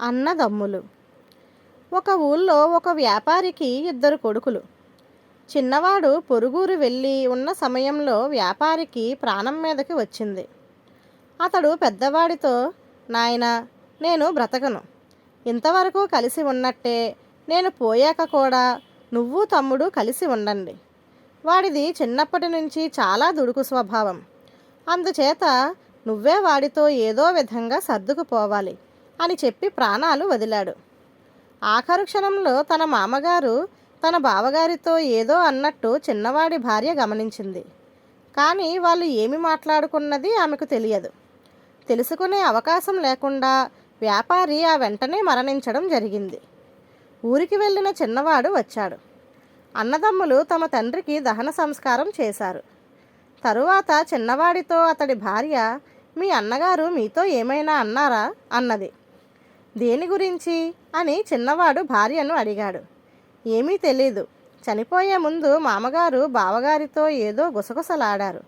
అన్నదమ్ములు. ఒక ఊళ్ళో ఒక వ్యాపారికి ఇద్దరు కొడుకులు. చిన్నవాడు పొరుగురు వెళ్ళి ఉన్న సమయంలో వ్యాపారికి ప్రాణం మీదకి వచ్చింది. అతడు పెద్దవాడితో నాయనా నేను బ్రతకను. ఇంతవరకు కలిసి ఉన్నట్టే నేను పోయాక కూడా నువ్వు తమ్ముడు కలిసి ఉండండి. వాడిది చిన్నప్పటి నుంచి చాలా దుడుకు స్వభావం. అందుచేత నువ్వే వాడితో ఏదో విధంగా సర్దుకుపోవాలి. అని చెప్పి ప్రాణాలు వదిలాడు. ఆఖరు క్షణంలో తన మామగారు తన బావగారితో ఏదో అన్నట్టు చిన్నవాడి భార్య గమనించింది. కానీ వాళ్ళు ఏమి మాట్లాడుకున్నది ఆమెకు తెలియదు. తెలుసుకునే అవకాశం లేకుండా వ్యాపారి ఆ వెంటనే మరణించడం జరిగింది. ఊరికి వెళ్ళిన చిన్నవాడు వచ్చాడు. అన్నదమ్ములు తమ తండ్రికి దహన సంస్కారం చేశారు. తరువాత చిన్నవాడితో అతడి భార్య మీ అన్నగారు మీతో ఏమైనా అన్నారా? అన్నది. దేని గురించి? అని చిన్నవాడు భార్యను అడిగాడు. ఏమీ తెలీదు. చనిపోయే ముందు మామగారు బావగారితో ఏదో గుసగుసలాడారు.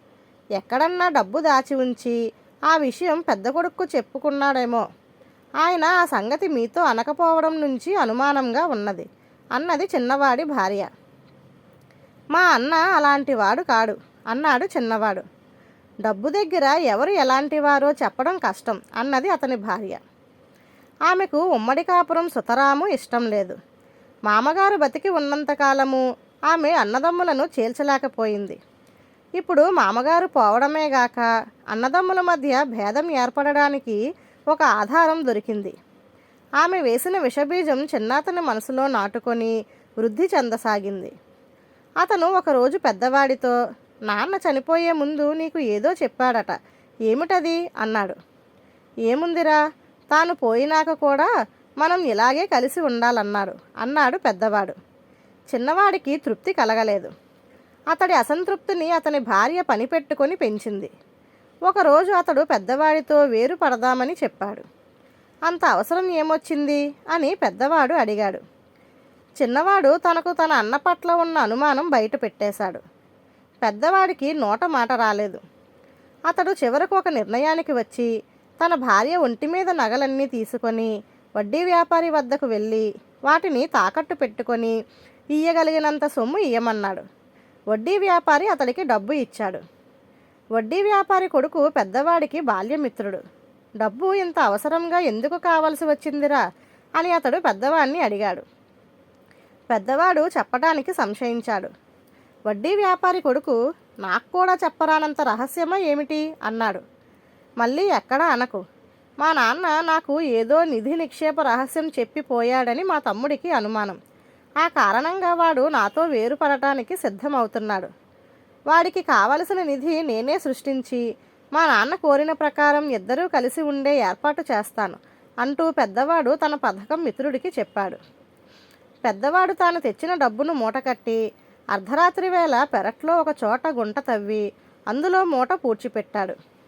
ఎక్కడన్నా డబ్బు దాచి ఉంచి ఆ విషయం పెద్ద కొడుకు చెప్పుకున్నాడేమో. ఆయన ఆ సంగతి మీతో అనకపోవడం నుంచి అనుమానంగా ఉన్నది అన్నది చిన్నవాడి భార్య. మా అన్న అలాంటి వాడు కాడు అన్నాడు చిన్నవాడు. డబ్బు దగ్గర ఎవరు ఎలాంటివారో చెప్పడం కష్టం అన్నది అతని భార్య. ఆమెకు ఉమ్మడి కాపురం సుతరాము ఇష్టం లేదు. మామగారు బతికి ఉన్నంతకాలము ఆమె అన్నదమ్ములను చేల్చలేకపోయింది. ఇప్పుడు మామగారు పోవడమే గాక అన్నదమ్ముల మధ్య భేదం ఏర్పడడానికి ఒక ఆధారం దొరికింది. ఆమె వేసిన విషబీజం చిన్నాతని మనసులో నాటుకొని వృద్ధి చెందసాగింది. అతను ఒకరోజు పెద్దవాడితో నాన్న చనిపోయే ముందు నీకు ఏదో చెప్పాడట. ఏమిటది? అన్నాడు. ఏముందిరా? తాను పోయినాక కూడా మనం ఇలాగే కలిసి ఉండాలన్నాడు అన్నాడు పెద్దవాడు. చిన్నవాడికి తృప్తి కలగలేదు. అతడి అసంతృప్తిని అతని భార్య పనిపెట్టుకొని పెంచింది. ఒకరోజు అతడు పెద్దవాడితో వేరు పడదామని చెప్పాడు. అంత అవసరం ఏమొచ్చింది? అని పెద్దవాడు అడిగాడు. చిన్నవాడు తనకు తన అన్న పట్ల ఉన్న అనుమానం బయట పెట్టేశాడు. పెద్దవాడికి నోట మాట రాలేదు. అతడు చివరకు ఒక నిర్ణయానికి వచ్చి తన భార్య ఒంటి మీద నగలన్నీ తీసుకొని వడ్డీ వ్యాపారి వద్దకు వెళ్ళి వాటిని తాకట్టు పెట్టుకొని ఇయ్యగలిగినంత సొమ్ము ఇయ్యమన్నాడు. వడ్డీ వ్యాపారి అతడికి డబ్బు ఇచ్చాడు. వడ్డీ వ్యాపారి కొడుకు పెద్దవాడికి బాల్యమిత్రుడు. డబ్బు ఇంత అవసరంగా ఎందుకు కావలసి వచ్చిందిరా? అని అతడు పెద్దవాడిని అడిగాడు. పెద్దవాడు చెప్పడానికి సంశయించాడు. వడ్డీ వ్యాపారి కొడుకు నాకు కూడా చెప్పరానంత రహస్యమా ఏమిటి? అన్నాడు. మళ్ళీ ఎక్కడ అనకు. మా నాన్న నాకు ఏదో నిధి నిక్షేప రహస్యం చెప్పిపోయాడని మా తమ్ముడికి అనుమానం. ఆ కారణంగా వాడు నాతో వేరుపడటానికి సిద్ధమవుతున్నాడు. వాడికి కావలసిన నిధి నేనే సృష్టించి మా నాన్న కోరిన ప్రకారం ఇద్దరూ కలిసి ఉండే ఏర్పాటు చేస్తాను అంటూ పెద్దవాడు తన పథకం మిత్రుడికి చెప్పాడు. పెద్దవాడు తాను తెచ్చిన డబ్బును మూటకట్టి అర్ధరాత్రి వేళ పెరట్లో ఒక చోట గుంట తవ్వి అందులో మూట పూడ్చిపెట్టాడు.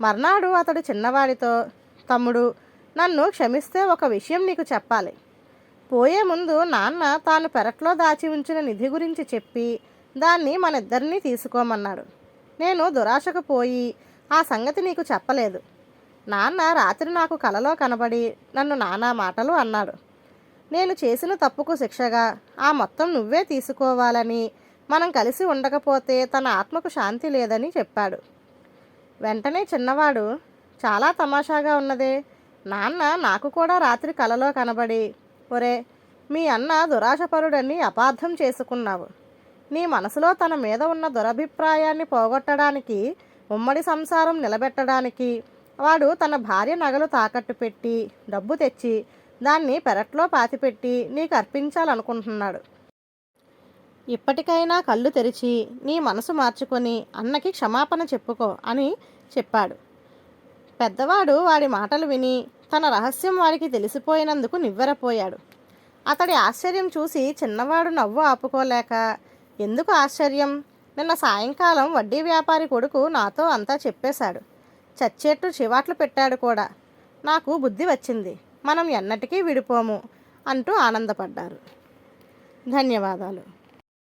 మర్నాడు అతడు చిన్నవాడితో తమ్ముడు నన్ను క్షమిస్తే ఒక విషయం నీకు చెప్పాలి. పోయే ముందు నాన్న తాను పెరట్లో దాచి ఉంచిన నిధి గురించి చెప్పి దాన్ని మన ఇద్దరినీ తీసుకోమన్నాడు. నేను దురాశకు పోయి ఆ సంగతి నీకు చెప్పలేదు. నాన్న రాత్రి నాకు కలలో కనబడి నన్ను నానా మాటలు అన్నాడు. నేను చేసిన తప్పుకు శిక్షగా ఆ మొత్తం నువ్వే తీసుకోవాలని మనం కలిసి ఉండకపోతే తన ఆత్మకు శాంతి లేదని చెప్పాడు. వెంటనే చిన్నవాడు చాలా తమాషాగా ఉన్నదే. నాన్న నాకు కూడా రాత్రి కలలో కనబడి ఒరే మీ అన్న దురాశపరుడని అపార్థం చేసుకున్నావు. నీ మనసులో తన మీద ఉన్న దురభిప్రాయాన్ని పోగొట్టడానికి ఉమ్మడి సంసారం నిలబెట్టడానికి వాడు తన భార్య నగలు తాకట్టు పెట్టి డబ్బు తెచ్చి దాన్ని పెరట్లో పాతిపెట్టి నీకు అర్పించాలనుకుంటున్నాడు. ఇప్పటికైనా కళ్ళు తెరిచి నీ మనసు మార్చుకొని అన్నకి క్షమాపణ చెప్పుకో అని చెప్పాడు. పెద్దవాడు వాడి మాటలు విని తన రహస్యం వాడికి తెలిసిపోయినందుకు నివ్వెరపోయాడు. అతడి ఆశ్చర్యం చూసి చిన్నవాడు నవ్వు ఆపుకోలేక ఎందుకు ఆశ్చర్యం? నిన్న సాయంకాలం వడ్డీ వ్యాపారి కొడుకు నాతో అంతా చెప్పేశాడు. చచ్చేట్టు చివాట్లు పెట్టాడు కూడా. నాకు బుద్ధి వచ్చింది. మనం ఎన్నటికీ విడిపోము అంటూ ఆనందపడ్డారు. ధన్యవాదాలు.